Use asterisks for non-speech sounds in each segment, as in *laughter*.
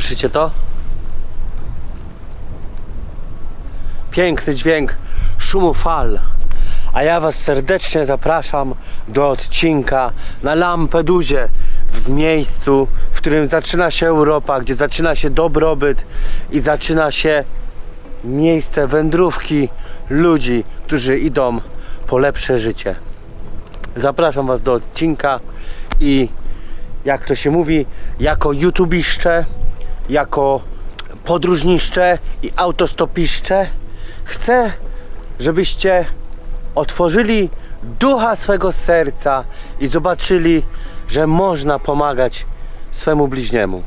Słyszycie to? Piękny dźwięk szumu fal. A ja Was serdecznie zapraszam do odcinka na Lampedusie, w miejscu, w którym zaczyna się Europa, gdzie zaczyna się dobrobyt i zaczyna się miejsce wędrówki ludzi, którzy idą po lepsze życie. Zapraszam Was do odcinka i jak to się mówi, jako youtubiszcze, jako podróżniszcze i autostopiszcze chcę, żebyście otworzyli ducha swego serca i zobaczyli, że można pomagać swemu bliźniemu.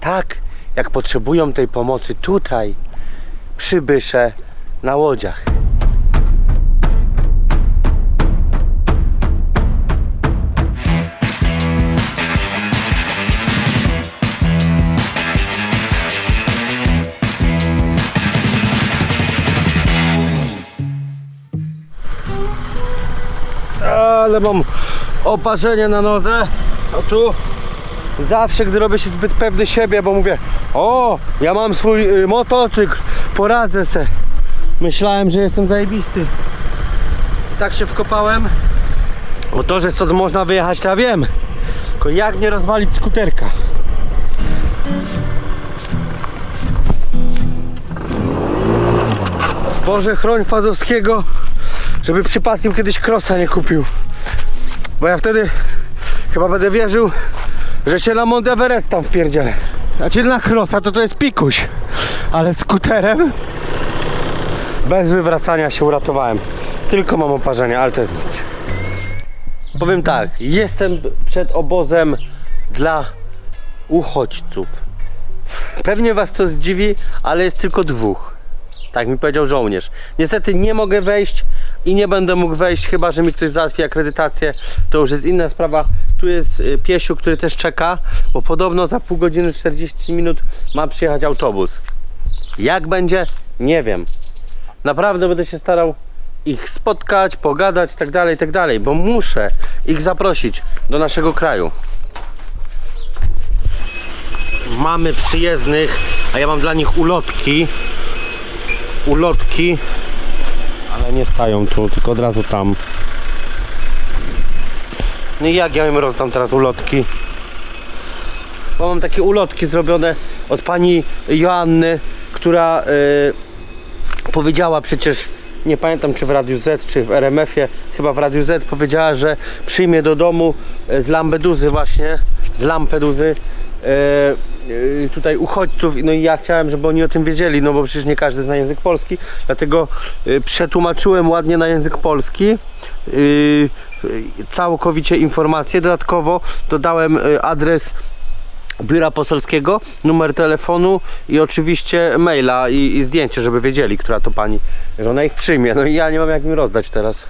Tak jak potrzebują tej pomocy tutaj przybysze na łodziach. Ale mam oparzenie na nodze. A tu zawsze, gdy robię się zbyt pewny siebie, bo mówię, o, ja mam swój y, motocykl, poradzę se. Myślałem, że jestem zajebisty. Tak się wkopałem. O to, że stąd można wyjechać, to ja wiem. Tylko jak nie rozwalić skuterka? Boże, chroń Fazowskiego, żeby przypadkiem kiedyś krosa nie kupił. Bo ja wtedy chyba będę wierzył, że się na Mount Everest tam wpierdzielę. Znaczy na krosa to to jest pikuś, ale skuterem bez wywracania się uratowałem. Tylko mam oparzenia, ale to jest nic. Powiem tak, jestem przed obozem dla uchodźców. Pewnie was to zdziwi, ale jest tylko dwóch. Tak mi powiedział żołnierz. Niestety nie mogę wejść i nie będę mógł wejść, chyba że mi ktoś załatwi akredytację. To już jest inna sprawa. Tu jest y, piesiu, który też czeka, bo podobno za pół godziny 40 minut ma przyjechać autobus. Jak będzie? Nie wiem. Naprawdę będę się starał ich spotkać, pogadać, tak dalej, tak dalej, bo muszę ich zaprosić do naszego kraju. Mamy przyjezdnych, a ja mam dla nich ulotki. Ulotki, ale nie stają tu, tylko od razu tam. No i jak ja im rozdam teraz ulotki? Bo mam takie ulotki zrobione od pani Joanny, która y, powiedziała przecież, nie pamiętam czy w Radiu Z, czy w RMF-ie, chyba w Radiu Z powiedziała, że przyjmie do domu y, z Lampeduzy właśnie, z Lampeduzy tutaj uchodźców, no i ja chciałem, żeby oni o tym wiedzieli, no bo przecież nie każdy zna język polski, dlatego y, przetłumaczyłem ładnie na język polski całkowicie informacje, dodatkowo dodałem adres biura poselskiego, numer telefonu i oczywiście maila i, i zdjęcie, żeby wiedzieli, która to pani, że ona ich przyjmie. No i ja nie mam jak im rozdać teraz.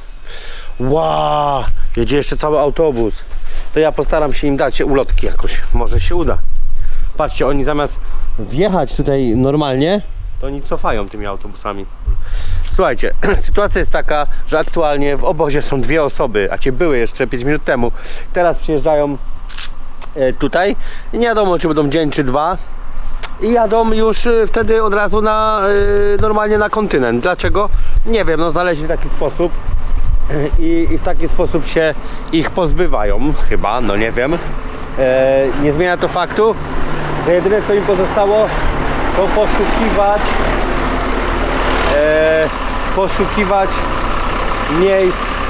Wow, jedzie jeszcze cały autobus. To ja postaram się im dać ulotki jakoś, może się uda. Patrzcie, oni zamiast wjechać tutaj normalnie, to oni cofają tymi autobusami. Słuchajcie, *clears throat* sytuacja jest taka, że aktualnie w obozie są dwie osoby, a cię były jeszcze 5 minut temu. Teraz przyjeżdżają e, tutaj i nie wiadomo czy będą dzień czy dwa i jadą już e, wtedy od razu na e, normalnie na kontynent. Dlaczego? Nie wiem, no znaleźli taki sposób i, i w taki sposób się ich pozbywają chyba, no nie wiem. E, nie zmienia to faktu, że jedyne co im pozostało to poszukiwać e, poszukiwać miejsc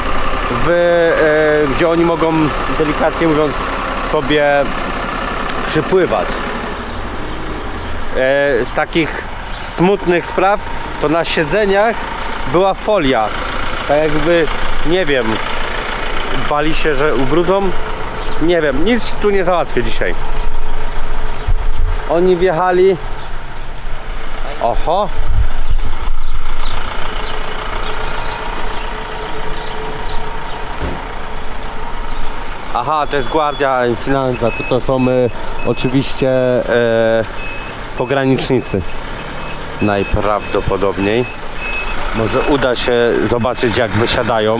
w, e, gdzie oni mogą delikatnie mówiąc sobie przypływać. E, z takich smutnych spraw to na siedzeniach była folia. Tak jakby, nie wiem, bali się, że ubrudzą. Nie wiem, nic tu nie załatwię dzisiaj. Oni wjechali. Oho. Aha, to jest Guardia Finanza, to to są e, oczywiście e, pogranicznicy. Najprawdopodobniej. Może uda się zobaczyć jak wysiadają.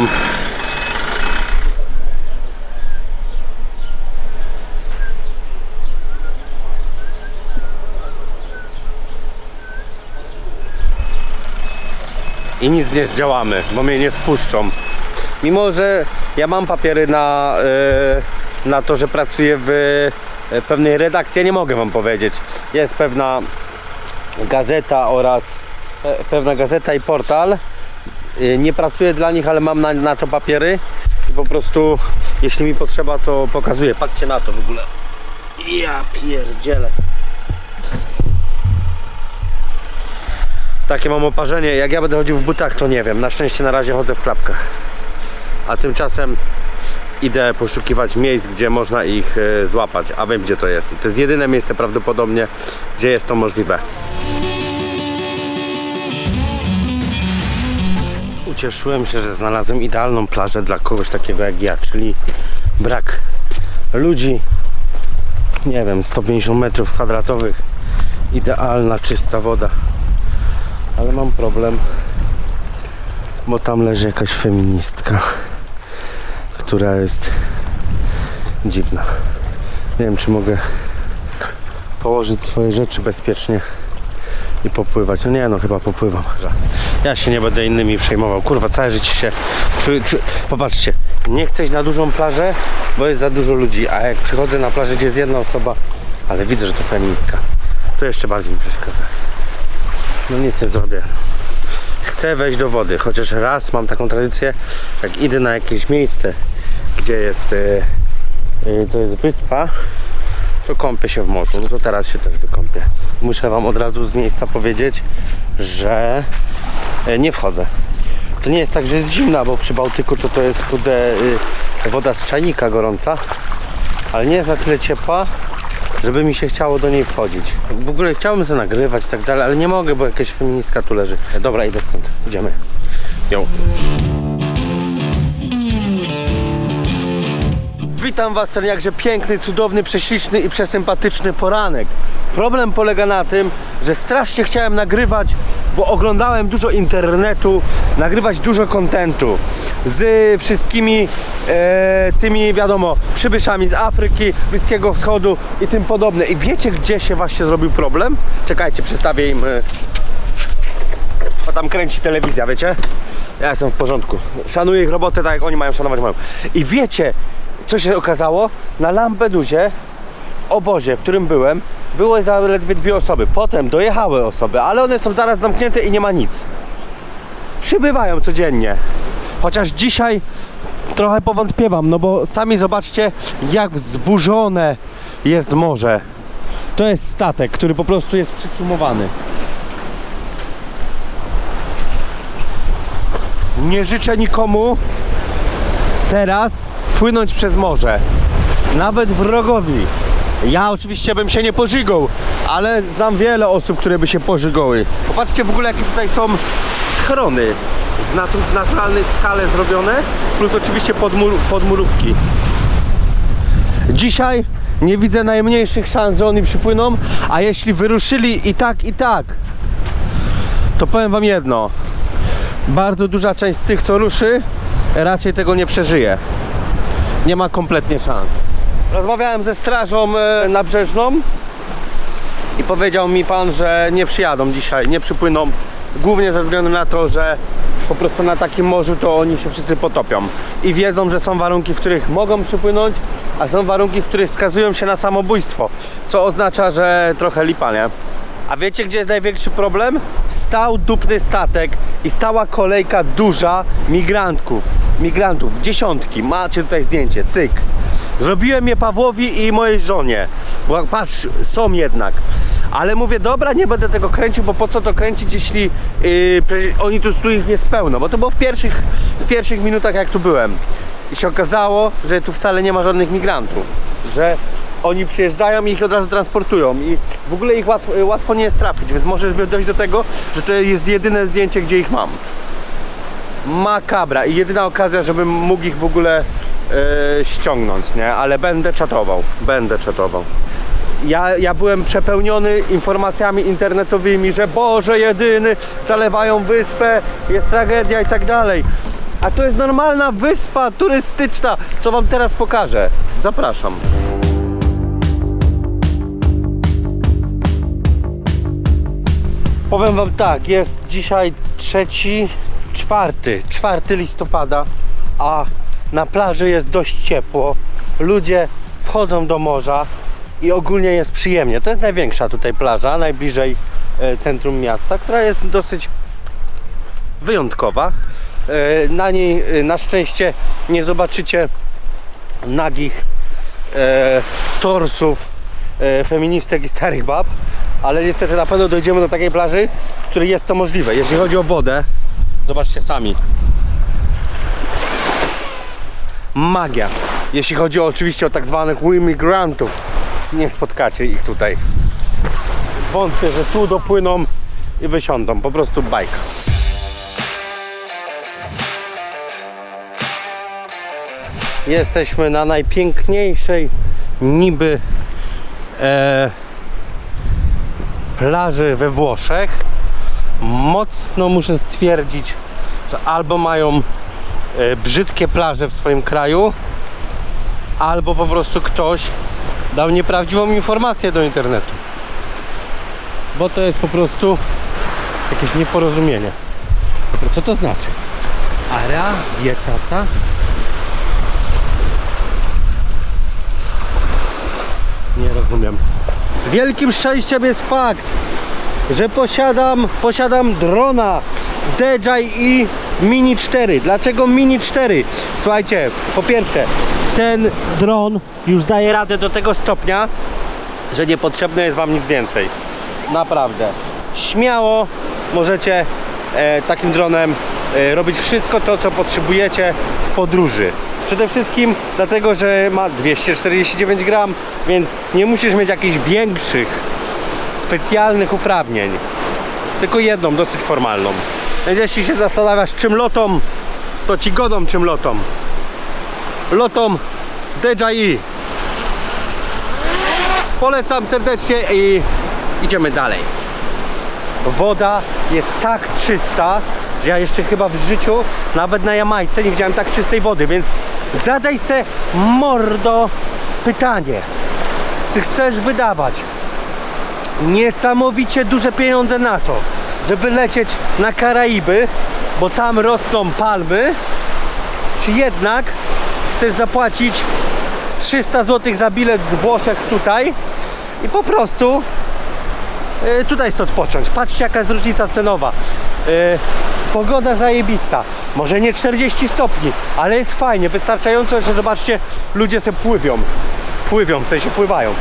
I nic nie zdziałamy, bo mnie nie wpuszczą. Mimo, że ja mam papiery na, e, na to, że pracuję w e, pewnej redakcji, ja nie mogę wam powiedzieć. Jest pewna gazeta oraz pewna gazeta i portal. E, Nie pracuję dla nich, ale mam na, na to papiery i po prostu jeśli mi potrzeba, to pokazuję. Patrzcie na to w ogóle. Ja pierdzielę. Takie mam oparzenie. Jak ja będę chodził w butach, to nie wiem. Na szczęście na razie chodzę w klapkach. A tymczasem idę poszukiwać miejsc, gdzie można ich e, złapać. A wiem, gdzie to jest. To jest jedyne miejsce prawdopodobnie, gdzie jest to możliwe. Ucieszyłem się, że znalazłem idealną plażę dla kogoś takiego jak ja, czyli brak ludzi. Nie wiem, 150 metrów kwadratowych. Idealna, czysta woda. Ale mam problem, bo tam leży jakaś feministka, która jest dziwna. Nie wiem, czy mogę położyć swoje rzeczy bezpiecznie i popływać. No nie, no chyba popływam. Ja się nie będę innymi przejmował. Kurwa, całe życie się... Czu, popatrzcie, nie chcę iść na dużą plażę, bo jest za dużo ludzi, a jak przychodzę na plażę, gdzie jest jedna osoba, ale widzę, że to feministka, to jeszcze bardziej mi przeszkadza. No nic nie zrobię. Chcę wejść do wody, chociaż raz mam taką tradycję, jak idę na jakieś miejsce, gdzie jest, y, y, to jest wyspa, to kąpię się w morzu. No to teraz się też wykąpię. Muszę Wam od razu z miejsca powiedzieć, że y, nie wchodzę. To nie jest tak, że jest zimna, bo przy Bałtyku to to jest kurde y, woda z czajnika gorąca, ale nie jest na tyle ciepła, żeby mi się chciało do niej wchodzić. W ogóle chciałbym sobie nagrywać i tak dalej, ale nie mogę, bo jakaś feministka tu leży. Dobra, idę stąd. Idziemy. Ją. Witam Was ten jakże piękny, cudowny, prześliczny i przesympatyczny poranek. Problem polega na tym, że strasznie chciałem nagrywać, bo oglądałem dużo internetu, nagrywać dużo kontentu z wszystkimi e, tymi, wiadomo, przybyszami z Afryki, Bliskiego Wschodu i tym podobne. I wiecie, gdzie się właśnie zrobił problem? Czekajcie, przedstawię im. E, bo tam kręci telewizja, wiecie? Ja jestem w porządku. Szanuję ich robotę tak, jak oni mają szanować moją. I wiecie, co się okazało? Na Lampedusie, w obozie, w którym byłem, były zaledwie dwie osoby. Potem dojechały osoby, ale one są zaraz zamknięte i nie ma nic. Przybywają codziennie. Chociaż dzisiaj trochę powątpiewam, no bo sami zobaczcie, jak wzburzone jest morze. To jest statek, który po prostu jest przycumowany. Nie życzę nikomu teraz płynąć przez morze. Nawet wrogowi. Ja oczywiście bym się nie pożygał, ale znam wiele osób, które by się pożygały. Popatrzcie w ogóle jakie tutaj są schrony z w naturalnej skale zrobione, plus oczywiście podmur- podmurówki. Dzisiaj nie widzę najmniejszych szans, że oni przypłyną, a jeśli wyruszyli i tak, i tak, to powiem wam jedno. Bardzo duża część z tych, co ruszy, raczej tego nie przeżyje. Nie ma kompletnie szans. Rozmawiałem ze strażą e, nabrzeżną i powiedział mi pan, że nie przyjadą dzisiaj, nie przypłyną. Głównie ze względu na to, że po prostu na takim morzu to oni się wszyscy potopią. I wiedzą, że są warunki, w których mogą przypłynąć, a są warunki, w których skazują się na samobójstwo. Co oznacza, że trochę lipa, nie? A wiecie, gdzie jest największy problem? Stał dupny statek i stała kolejka duża migrantków. Migrantów, dziesiątki. Macie tutaj zdjęcie, cyk. Zrobiłem je Pawłowi i mojej żonie. Bo patrz, są jednak. Ale mówię, dobra, nie będę tego kręcił, bo po co to kręcić, jeśli yy, oni tu, tu ich jest pełno. Bo to było w pierwszych, w pierwszych minutach, jak tu byłem. I się okazało, że tu wcale nie ma żadnych migrantów. Że oni przyjeżdżają i ich od razu transportują i w ogóle ich łatwo, łatwo nie jest trafić, więc możesz dojść do tego, że to jest jedyne zdjęcie, gdzie ich mam. Makabra i jedyna okazja, żebym mógł ich w ogóle e, ściągnąć, nie? Ale będę czatował, będę czatował. Ja, ja byłem przepełniony informacjami internetowymi, że Boże jedyny, zalewają wyspę, jest tragedia i tak dalej. A to jest normalna wyspa turystyczna, co wam teraz pokażę. Zapraszam. Powiem wam tak, jest dzisiaj trzeci, czwarty, 4 listopada, a na plaży jest dość ciepło. Ludzie wchodzą do morza i ogólnie jest przyjemnie. To jest największa tutaj plaża, najbliżej e, centrum miasta, która jest dosyć wyjątkowa. E, Na niej e, na szczęście nie zobaczycie nagich torsów feministek i starych bab, ale niestety na pewno dojdziemy do takiej plaży, w której jest to możliwe. Jeśli chodzi o wodę, zobaczcie sami. Magia. Jeśli chodzi oczywiście o tak zwanych immigrantów, nie spotkacie ich tutaj. Wątpię, że tu dopłyną i wysiądą. Po prostu bajka. Jesteśmy na najpiękniejszej niby e, plaży we Włoszech. Mocno muszę stwierdzić, że albo mają e, brzydkie plaże w swoim kraju, albo po prostu ktoś dał nieprawdziwą informację do internetu. Bo to jest po prostu jakieś nieporozumienie. Co to znaczy? Area vietata Nie rozumiem. Wielkim szczęściem jest fakt, że posiadam, posiadam drona DJI Mini 4. Dlaczego Mini 4? Słuchajcie, po pierwsze, ten dron już daje radę do tego stopnia, że nie potrzebne jest Wam nic więcej. Naprawdę. Śmiało możecie e, takim dronem e, robić wszystko to, co potrzebujecie w podróży. Przede wszystkim dlatego, że ma 249 gram, więc nie musisz mieć jakichś większych, specjalnych uprawnień. Tylko jedną, dosyć formalną. Więc jeśli się zastanawiasz, czym lotą, to ci godą czym lotą. Lotą DJI. Polecam serdecznie i idziemy dalej. Woda jest tak czysta, że ja jeszcze chyba w życiu, nawet na Jamajce, nie widziałem tak czystej wody, więc zadaj se mordo pytanie. Czy chcesz wydawać niesamowicie duże pieniądze na to, żeby lecieć na Karaiby, bo tam rosną palmy, czy jednak chcesz zapłacić 300 zł za bilet z Włoszech tutaj i po prostu y, tutaj sobie odpocząć. Patrzcie jaka jest różnica cenowa. Y, pogoda zajebista. Może nie 40 stopni, ale jest fajnie, wystarczająco, że zobaczcie, ludzie se pływią. Pływią, w sensie pływają.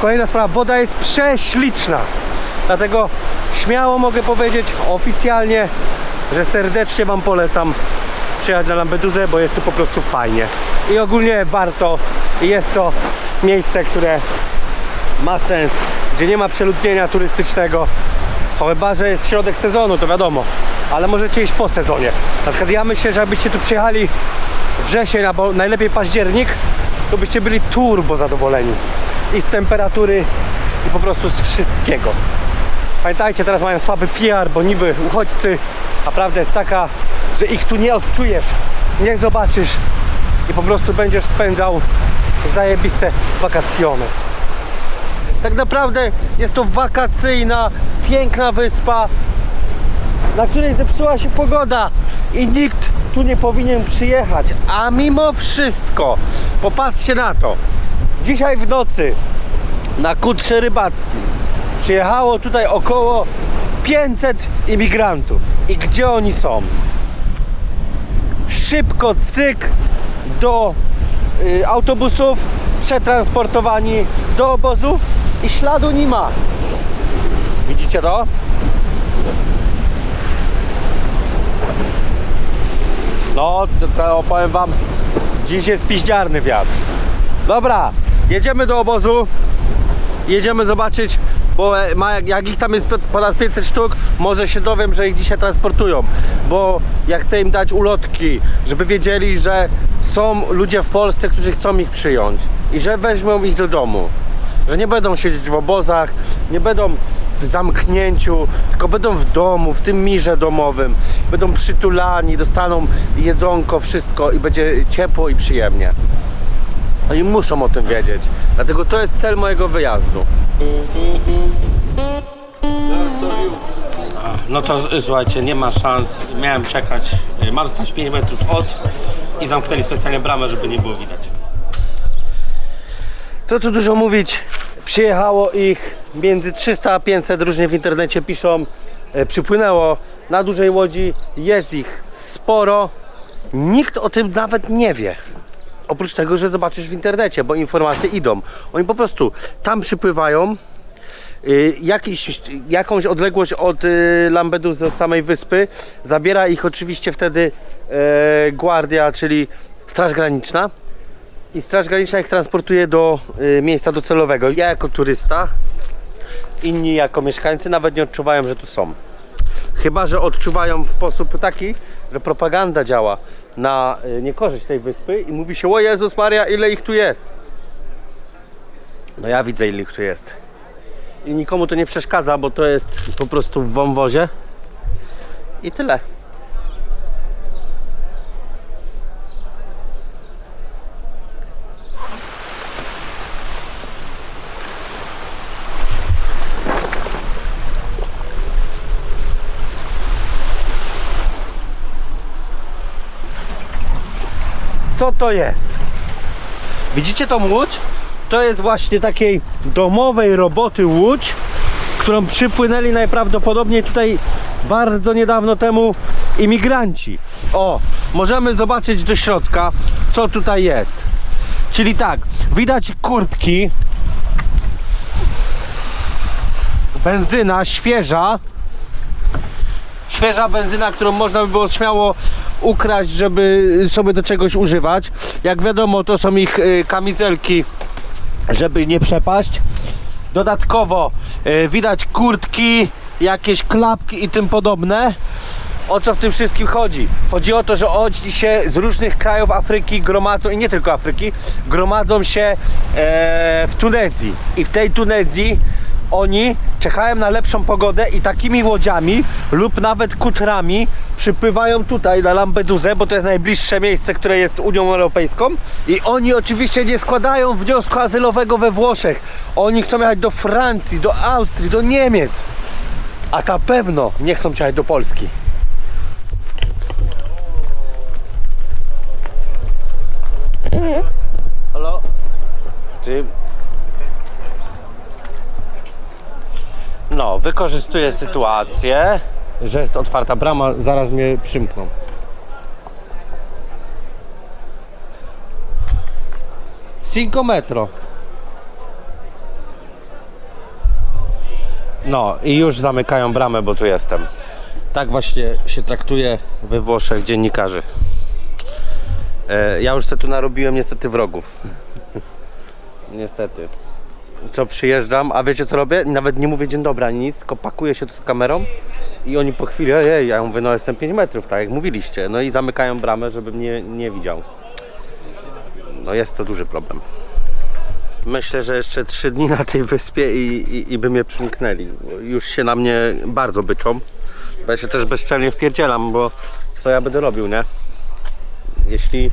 Kolejna sprawa, woda jest prześliczna. Dlatego śmiało mogę powiedzieć oficjalnie, że serdecznie Wam polecam przyjechać na Lampedusę, bo jest tu po prostu fajnie. I ogólnie warto. Jest to miejsce, które ma sens, gdzie nie ma przeludnienia turystycznego. Chyba, że jest środek sezonu, to wiadomo, ale możecie iść po sezonie. Na przykład ja myślę, że jakbyście tu przyjechali wrzesień albo najlepiej październik, to byście byli turbo zadowoleni. I z temperatury, i po prostu z wszystkiego. Pamiętajcie, teraz mają słaby PR, bo niby uchodźcy, a prawda jest taka, że ich tu nie odczujesz, nie zobaczysz i po prostu będziesz spędzał zajebiste wakacjone. Tak naprawdę jest to wakacyjna, piękna wyspa, na której zepsuła się pogoda i nikt tu nie powinien przyjechać. A mimo wszystko, popatrzcie na to. Dzisiaj w nocy na Kutrze Rybackim przyjechało tutaj około 500 imigrantów. I gdzie oni są? Szybko, cyk, do y, autobusów, przetransportowani do obozu i śladu nie ma. Widzicie to? No, to, to opowiem wam, dziś jest piździarny wiatr. Dobra, jedziemy do obozu. Jedziemy zobaczyć, bo ma, jak- ich tam jest ponad 500 sztuk, może się dowiem, że ich dzisiaj transportują. Bo ja chcę im dać ulotki, żeby wiedzieli, że są ludzie w Polsce, którzy chcą ich przyjąć i że weźmą ich do domu. Że nie będą siedzieć w obozach, nie będą w zamknięciu, tylko będą w domu, w tym mirze domowym. Będą przytulani, dostaną jedzonko, wszystko i będzie ciepło i przyjemnie. Oni muszą o tym wiedzieć. Dlatego to jest cel mojego wyjazdu. no to słuchajcie, nie ma szans. Miałem czekać, y, mam stać 5 metrów od i zamknęli specjalnie bramę, żeby nie było widać. Co tu dużo mówić, przyjechało ich między 300 a 500, różnie w internecie piszą, e, przypłynęło na dużej łodzi, jest ich sporo, nikt o tym nawet nie wie. Oprócz tego, że zobaczysz w internecie, bo informacje idą. Oni po prostu tam przypływają, y, jakiś, jakąś odległość od y, Lampeduzy, od samej wyspy. Zabiera ich oczywiście wtedy e, Guardia, czyli Straż Graniczna. I Straż Graniczna ich transportuje do y, miejsca docelowego. Ja jako turysta, inni jako mieszkańcy nawet nie odczuwają, że tu są. Chyba, że odczuwają w sposób taki, że propaganda działa na y, niekorzyść tej wyspy i mówi się, o Jezus Maria, ile ich tu jest. No ja widzę, ile ich tu jest. I nikomu to nie przeszkadza, bo to jest po prostu w wąwozie. I tyle. To jest? Widzicie tą łódź? To jest właśnie takiej domowej roboty łódź, którą przypłynęli najprawdopodobniej tutaj bardzo niedawno temu imigranci. O, możemy zobaczyć do środka, co tutaj jest. Czyli tak, widać kurtki, benzyna świeża, świeża benzyna, którą można by było śmiało ukraść, żeby sobie do czegoś używać. Jak wiadomo, to są ich y, kamizelki, żeby nie przepaść. Dodatkowo y, widać kurtki, jakieś klapki i tym podobne. O co w tym wszystkim chodzi? Chodzi o to, że oni się z różnych krajów Afryki gromadzą, i nie tylko Afryki, gromadzą się e, w Tunezji. I w tej Tunezji oni czekają na lepszą pogodę i takimi łodziami lub nawet kutrami przypływają tutaj na Lampedusę, bo to jest najbliższe miejsce, które jest Unią Europejską i oni oczywiście nie składają wniosku azylowego we Włoszech. Oni chcą jechać do Francji, do Austrii, do Niemiec. A na pewno nie chcą jechać do Polski. Halo? Ty... No, wykorzystuję sytuację, że jest otwarta brama, zaraz mnie przymkną. Cinco metro. No i już zamykają bramę, bo tu jestem. Tak właśnie się traktuje we Włoszech dziennikarzy. E, ja już se tu narobiłem niestety wrogów. *laughs* niestety. Co przyjeżdżam, a wiecie co robię? Nawet nie mówię dzień dobry ani nic, tylko pakuję się tu z kamerą i oni po chwili, ej, ja mówię, no jestem 5 metrów, tak jak mówiliście. No i zamykają bramę, żebym mnie nie widział. No jest to duży problem. Myślę, że jeszcze 3 dni na tej wyspie i, i, i by mnie przymknęli. Już się na mnie bardzo byczą. Bo ja się też bezczelnie wpierdzielam, bo co ja będę robił, nie? Jeśli...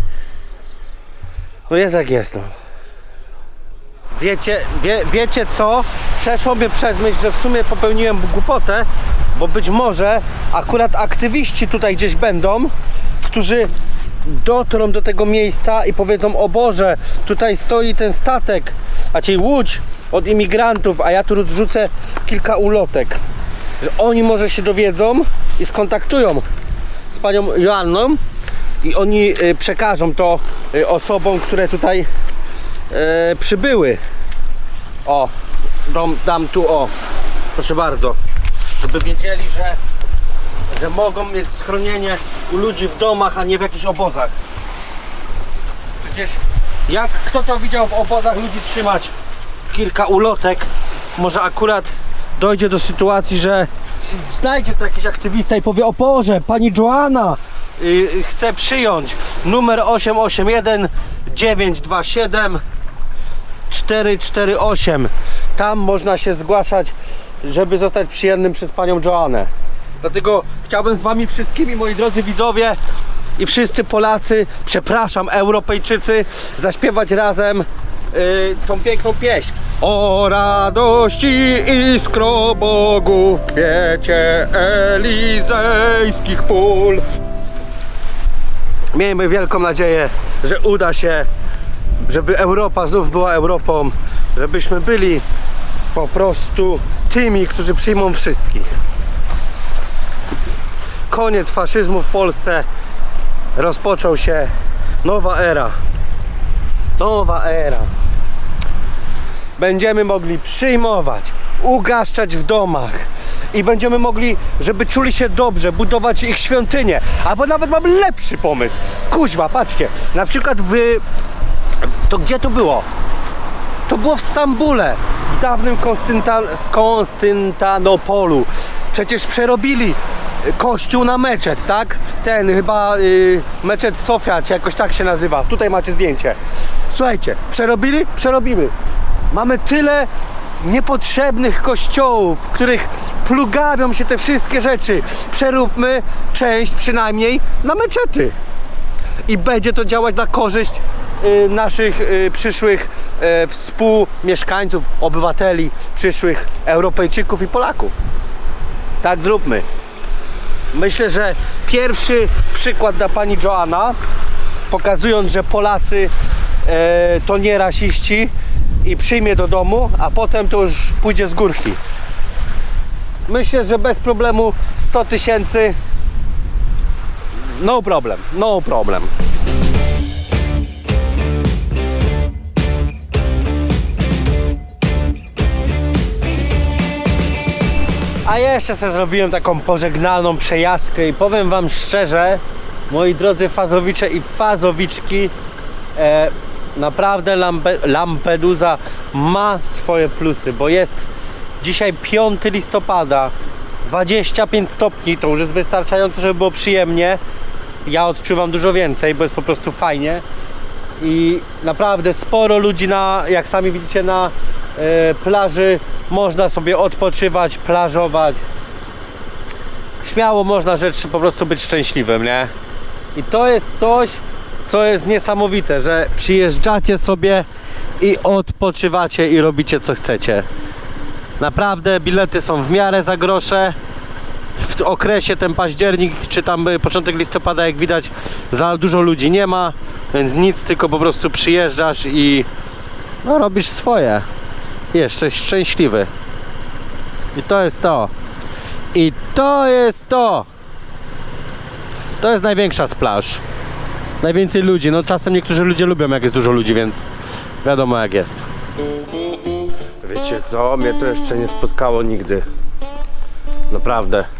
No jest jak jest, no. Wiecie, wie, wiecie co? Przeszło mnie przez myśl, że w sumie popełniłem głupotę, bo być może akurat aktywiści tutaj gdzieś będą, którzy dotrą do tego miejsca i powiedzą, o Boże, tutaj stoi ten statek, a czyli łódź od imigrantów, a ja tu rozrzucę kilka ulotek. Że oni może się dowiedzą i skontaktują z panią Joanną i oni y, przekażą to y, osobom, które tutaj e, przybyły. O, dam, dam tu o, proszę bardzo, żeby wiedzieli, że, że mogą mieć schronienie u ludzi w domach, a nie w jakichś obozach. Przecież jak kto to widział w obozach ludzi trzymać kilka ulotek, może akurat dojdzie do sytuacji, że znajdzie to jakiś aktywista i powie o Boże, pani Joanna y, chce przyjąć numer 881 927 448 tam można się zgłaszać żeby zostać przyjętym przez panią Joannę. Dlatego chciałbym z wami wszystkimi moi drodzy widzowie i wszyscy Polacy, przepraszam Europejczycy zaśpiewać razem y, tą piękną pieśń. O radości i skrobogów kwiecie elizejskich pól. Miejmy wielką nadzieję, że uda się, żeby Europa znów była Europą, żebyśmy byli po prostu tymi, którzy przyjmą wszystkich. Koniec faszyzmu w Polsce. Rozpoczął się nowa era. Nowa era. Będziemy mogli przyjmować, ugaszczać w domach i będziemy mogli, żeby czuli się dobrze, budować ich świątynię. Albo nawet mam lepszy pomysł. Kuźwa, patrzcie, na przykład w... To gdzie to było? To było w Stambule, w dawnym Konstynta- z Konstantynopolu. Przecież przerobili kościół na meczet, tak? Ten chyba y, meczet Sofia, czy jakoś tak się nazywa. Tutaj macie zdjęcie. Słuchajcie, przerobili? Przerobimy. Mamy tyle niepotrzebnych kościołów, w których plugawią się te wszystkie rzeczy. Przeróbmy część przynajmniej na meczety i będzie to działać na korzyść naszych y, przyszłych y, współmieszkańców, obywateli, przyszłych Europejczyków i Polaków. Tak zróbmy. Myślę, że pierwszy przykład da pani Joanna, pokazując, że Polacy to nie rasiści i przyjmie do domu, a potem to już pójdzie z górki. Myślę, że bez problemu 100 tysięcy no problem, no problem. A jeszcze sobie zrobiłem taką pożegnalną przejażdżkę i powiem wam szczerze, moi drodzy fazowicze i fazowiczki, e, naprawdę Lampe, Lampedusa ma swoje plusy, bo jest dzisiaj 5 listopada, 25 stopni, to już jest wystarczająco, żeby było przyjemnie. Ja odczuwam dużo więcej, bo jest po prostu fajnie. I naprawdę sporo ludzi na, jak sami widzicie, na e, plaży można sobie odpoczywać, plażować. Śmiało można rzecz po prostu być szczęśliwym, nie? I to jest coś, co jest niesamowite, że przyjeżdżacie sobie i odpoczywacie i robicie co chcecie. Naprawdę bilety są w miarę za grosze. Okresie ten październik czy tam y, początek listopada jak widać za dużo ludzi nie ma, więc nic, tylko po prostu przyjeżdżasz i no robisz swoje. Jesteś szczęśliwy. I to jest to. I to jest to. To jest największa z plaż. Najwięcej ludzi. No czasem niektórzy ludzie lubią jak jest dużo ludzi, więc wiadomo jak jest. Wiecie co? Mnie to jeszcze nie spotkało nigdy. Naprawdę.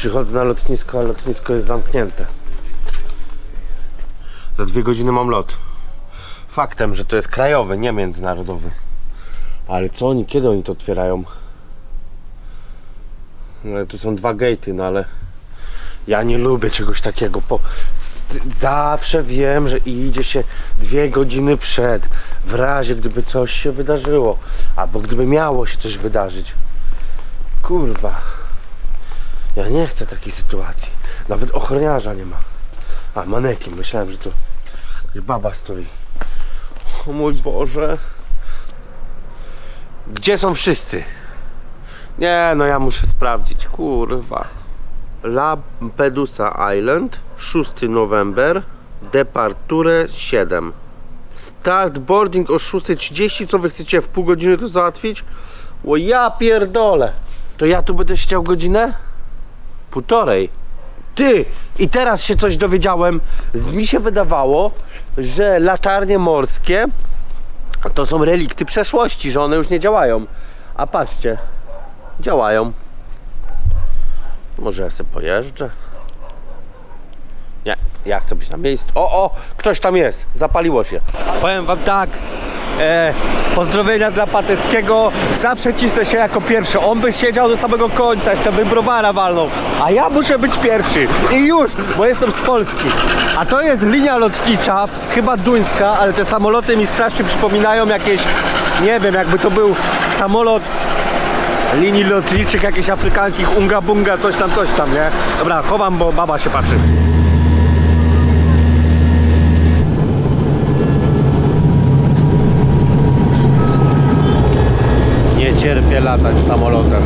Przychodzę na lotnisko, a lotnisko jest zamknięte. Za dwie godziny mam lot. Faktem, że to jest krajowy, nie międzynarodowy. Ale co oni, kiedy oni to otwierają? No tu są dwa gate'y, no ale ja nie lubię czegoś takiego. Po... z- Zawsze wiem, że idzie się dwie godziny przed, w razie gdyby coś się wydarzyło, albo gdyby miało się coś wydarzyć. Kurwa. Ja nie chcę takiej sytuacji. Nawet ochroniarza nie ma. A, manekin. Myślałem, że to jakaś baba stoi. O mój Boże. Gdzie są wszyscy? Nie, no ja muszę sprawdzić. Kurwa. Lampedusa Island, 6 November, departure 7. Start boarding o 6.30, co wy chcecie w pół godziny to załatwić? O ja pierdolę. To ja tu będę chciał godzinę? Półtorej. Ty! I teraz się coś dowiedziałem. Z mi się wydawało, że latarnie morskie to są relikty przeszłości, że one już nie działają. A patrzcie, działają. Może ja sobie pojeżdżę? Nie, ja chcę być na miejscu. O, o, ktoś tam jest, zapaliło się. Powiem wam tak, e, pozdrowienia dla Pateckiego, zawsze cisnę się jako pierwszy. On by siedział do samego końca, jeszcze by browara walnął, a ja muszę być pierwszy. I już, bo jestem z Polski. A to jest linia lotnicza, chyba duńska, ale te samoloty mi strasznie przypominają jakieś, nie wiem, jakby to był samolot linii lotniczych jakichś afrykańskich unga bunga, coś tam, coś tam, nie? Dobra, chowam, bo baba się patrzy. Latać samolotem.